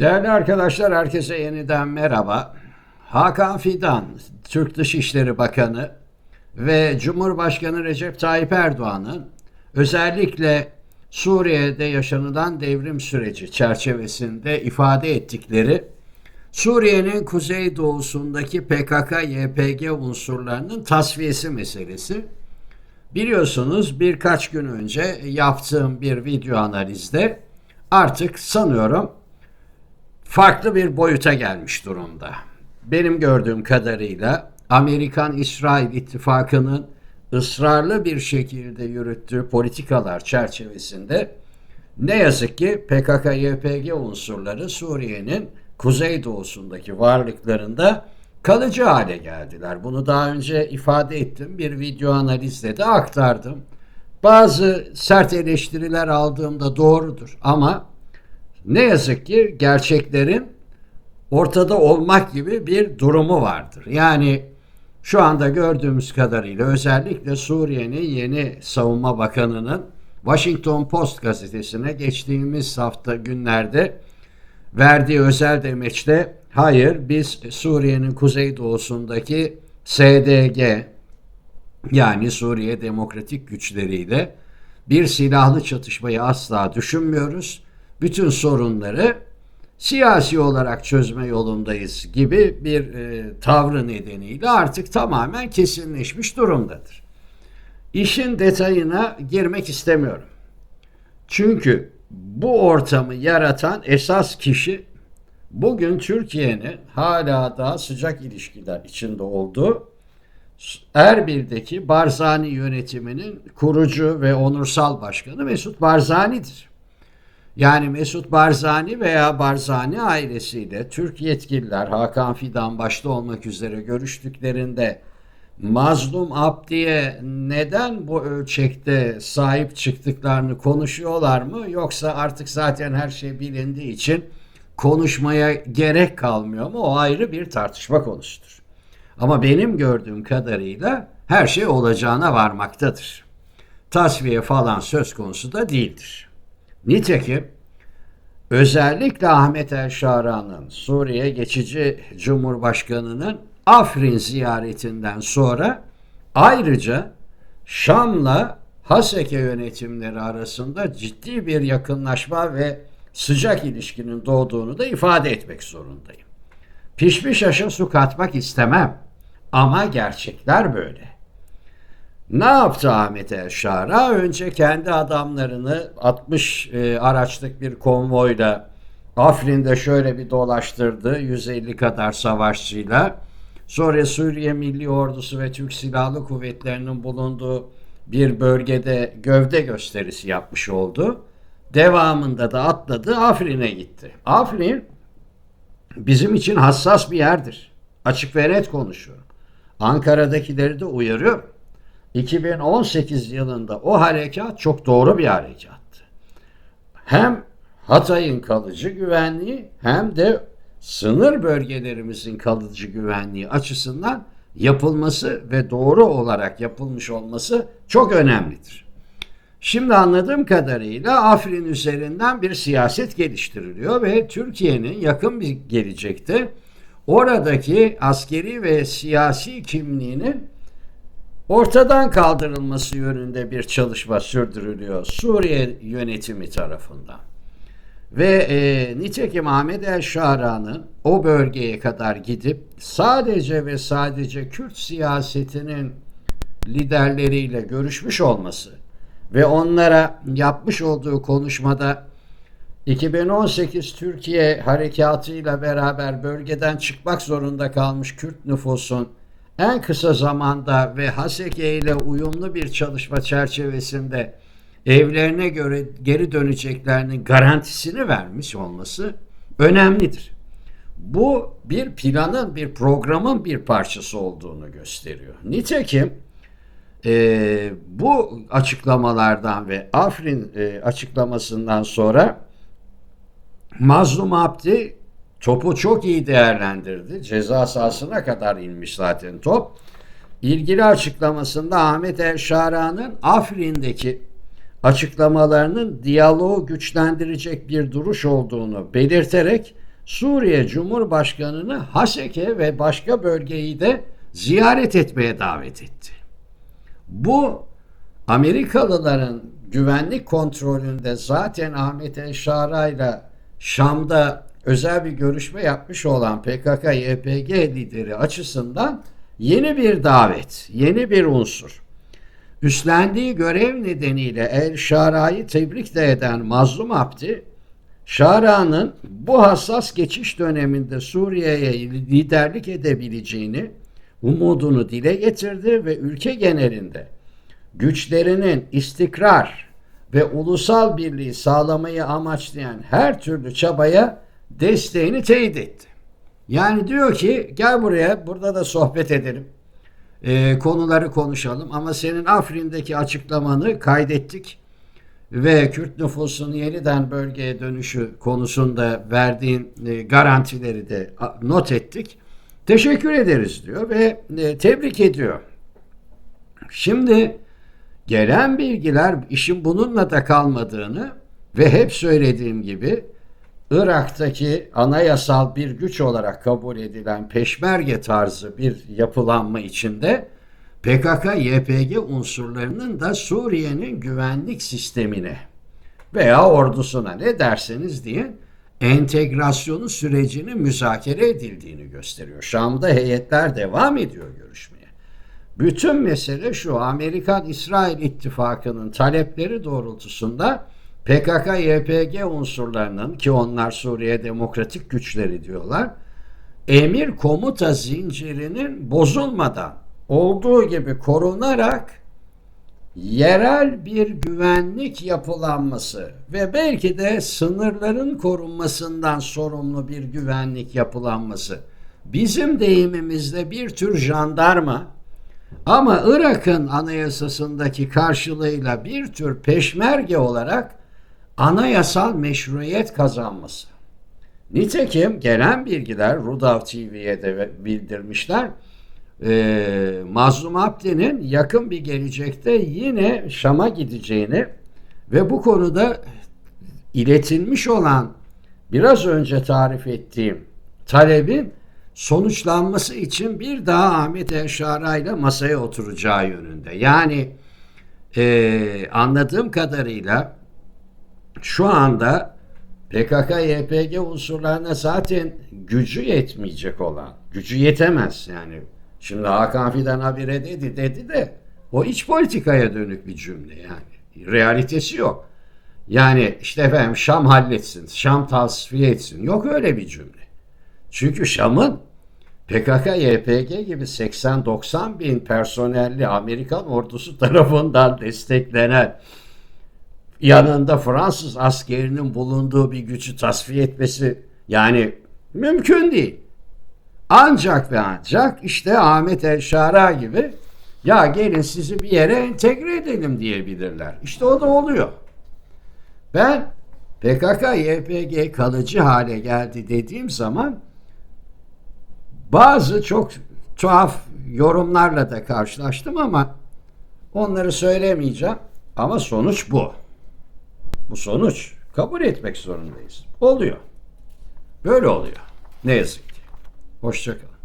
Değerli arkadaşlar, herkese yeniden merhaba. Hakan Fidan, Türk Dışişleri Bakanı ve Cumhurbaşkanı Recep Tayyip Erdoğan'ın özellikle Suriye'de yaşanılan devrim süreci çerçevesinde ifade ettikleri Suriye'nin kuzeydoğusundaki PKK-YPG unsurlarının tasfiyesi meselesi. Biliyorsunuz birkaç gün önce yaptığım bir video analizde artık sanıyorum farklı bir boyuta gelmiş durumda. Benim gördüğüm kadarıyla Amerikan-İsrail ittifakının ısrarlı bir şekilde yürüttüğü politikalar çerçevesinde ne yazık ki PKK-YPG unsurları Suriye'nin kuzeydoğusundaki varlıklarında kalıcı hale geldiler. Bunu daha önce ifade ettim. Bir video analizde de aktardım. Bazı sert eleştiriler aldığımda doğrudur ama ne yazık ki gerçeklerin ortada olmak gibi bir durumu vardır. Yani şu anda gördüğümüz kadarıyla özellikle Suriye'nin yeni savunma bakanının Washington Post gazetesine geçtiğimiz hafta günlerde verdiği özel demeçte hayır biz Suriye'nin kuzeydoğusundaki SDG yani Suriye Demokratik Güçleriyle bir silahlı çatışmayı asla düşünmüyoruz bütün sorunları siyasi olarak çözme yolundayız gibi bir e, tavrı nedeniyle artık tamamen kesinleşmiş durumdadır. İşin detayına girmek istemiyorum. Çünkü bu ortamı yaratan esas kişi bugün Türkiye'nin hala daha sıcak ilişkiler içinde olduğu Erbil'deki Barzani yönetiminin kurucu ve onursal başkanı Mesut Barzani'dir. Yani Mesut Barzani veya Barzani ailesiyle Türk yetkililer Hakan Fidan başta olmak üzere görüştüklerinde Mazlum Abdi'ye neden bu ölçekte sahip çıktıklarını konuşuyorlar mı? Yoksa artık zaten her şey bilindiği için konuşmaya gerek kalmıyor mu? O ayrı bir tartışma konusudur. Ama benim gördüğüm kadarıyla her şey olacağına varmaktadır. Tasfiye falan söz konusu da değildir. Nitekim özellikle Ahmet El Şara'nın Suriye geçici Cumhurbaşkanı'nın Afrin ziyaretinden sonra ayrıca Şam'la Haseke yönetimleri arasında ciddi bir yakınlaşma ve sıcak ilişkinin doğduğunu da ifade etmek zorundayım. Pişmiş aşa su katmak istemem ama gerçekler böyle. Ne yaptı Ahmet Elşara? Önce kendi adamlarını 60 e, araçlık bir konvoyla Afrin'de şöyle bir dolaştırdı 150 kadar savaşçıyla. Sonra Suriye Milli Ordusu ve Türk Silahlı Kuvvetleri'nin bulunduğu bir bölgede gövde gösterisi yapmış oldu. Devamında da atladı Afrin'e gitti. Afrin bizim için hassas bir yerdir. Açık ve net konuşuyorum. Ankara'dakileri de uyarıyorum. 2018 yılında o harekat çok doğru bir harekattı. Hem Hatay'ın kalıcı güvenliği hem de sınır bölgelerimizin kalıcı güvenliği açısından yapılması ve doğru olarak yapılmış olması çok önemlidir. Şimdi anladığım kadarıyla Afrin üzerinden bir siyaset geliştiriliyor ve Türkiye'nin yakın bir gelecekte oradaki askeri ve siyasi kimliğinin ortadan kaldırılması yönünde bir çalışma sürdürülüyor Suriye yönetimi tarafından. Ve e, nitekim Ahmet El Şara'nın o bölgeye kadar gidip sadece ve sadece Kürt siyasetinin liderleriyle görüşmüş olması ve onlara yapmış olduğu konuşmada 2018 Türkiye harekatıyla beraber bölgeden çıkmak zorunda kalmış Kürt nüfusun en kısa zamanda ve Haseke ile uyumlu bir çalışma çerçevesinde evlerine göre geri döneceklerinin garantisini vermiş olması önemlidir. Bu bir planın, bir programın bir parçası olduğunu gösteriyor. Nitekim e, bu açıklamalardan ve Afrin e, açıklamasından sonra Mazlum Abdi Topu çok iyi değerlendirdi. Ceza sahasına kadar inmiş zaten top. İlgili açıklamasında Ahmet El Şara'nın Afrin'deki açıklamalarının diyaloğu güçlendirecek bir duruş olduğunu belirterek Suriye Cumhurbaşkanı'nı Haseke ve başka bölgeyi de ziyaret etmeye davet etti. Bu Amerikalıların güvenlik kontrolünde zaten Ahmet El ile Şam'da özel bir görüşme yapmış olan PKK-YPG lideri açısından yeni bir davet, yeni bir unsur. Üstlendiği görev nedeniyle El Şara'yı tebrik de eden Mazlum Abdi, Şara'nın bu hassas geçiş döneminde Suriye'ye liderlik edebileceğini, umudunu dile getirdi ve ülke genelinde güçlerinin istikrar ve ulusal birliği sağlamayı amaçlayan her türlü çabaya desteğini teyit etti. Yani diyor ki gel buraya burada da sohbet edelim. Ee, konuları konuşalım ama senin Afrin'deki açıklamanı kaydettik ve Kürt nüfusunun yeniden bölgeye dönüşü konusunda verdiğin e, garantileri de not ettik. Teşekkür ederiz diyor ve e, tebrik ediyor. Şimdi gelen bilgiler işin bununla da kalmadığını ve hep söylediğim gibi Irak'taki anayasal bir güç olarak kabul edilen peşmerge tarzı bir yapılanma içinde PKK-YPG unsurlarının da Suriye'nin güvenlik sistemine veya ordusuna ne derseniz diye entegrasyonu sürecinin müzakere edildiğini gösteriyor. Şam'da heyetler devam ediyor görüşmeye. Bütün mesele şu Amerikan-İsrail ittifakının talepleri doğrultusunda PKK-YPG unsurlarının ki onlar Suriye demokratik güçleri diyorlar emir komuta zincirinin bozulmadan olduğu gibi korunarak yerel bir güvenlik yapılanması ve belki de sınırların korunmasından sorumlu bir güvenlik yapılanması. Bizim deyimimizde bir tür jandarma ama Irak'ın anayasasındaki karşılığıyla bir tür peşmerge olarak anayasal meşruiyet kazanması. Nitekim gelen bilgiler Rudav TV'ye de bildirmişler. Ee, Mazlum Abdi'nin yakın bir gelecekte yine Şam'a gideceğini ve bu konuda iletilmiş olan biraz önce tarif ettiğim talebin sonuçlanması için bir daha Ahmet Elşara ile masaya oturacağı yönünde. Yani e, anladığım kadarıyla şu anda PKK-YPG unsurlarına zaten gücü yetmeyecek olan, gücü yetemez yani. Şimdi Hakan Fidan habire dedi dedi de o iç politikaya dönük bir cümle yani. Realitesi yok. Yani işte efendim Şam halletsin, Şam tasfiye etsin. Yok öyle bir cümle. Çünkü Şam'ın PKK-YPG gibi 80-90 bin personelli Amerikan ordusu tarafından desteklenen yanında Fransız askerinin bulunduğu bir gücü tasfiye etmesi yani mümkün değil. Ancak ve ancak işte Ahmet El Şara gibi ya gelin sizi bir yere entegre edelim diyebilirler. İşte o da oluyor. Ben PKK-YPG kalıcı hale geldi dediğim zaman bazı çok tuhaf yorumlarla da karşılaştım ama onları söylemeyeceğim. Ama sonuç bu. Bu sonuç. Kabul etmek zorundayız. Oluyor. Böyle oluyor. Ne yazık ki. Hoşçakalın.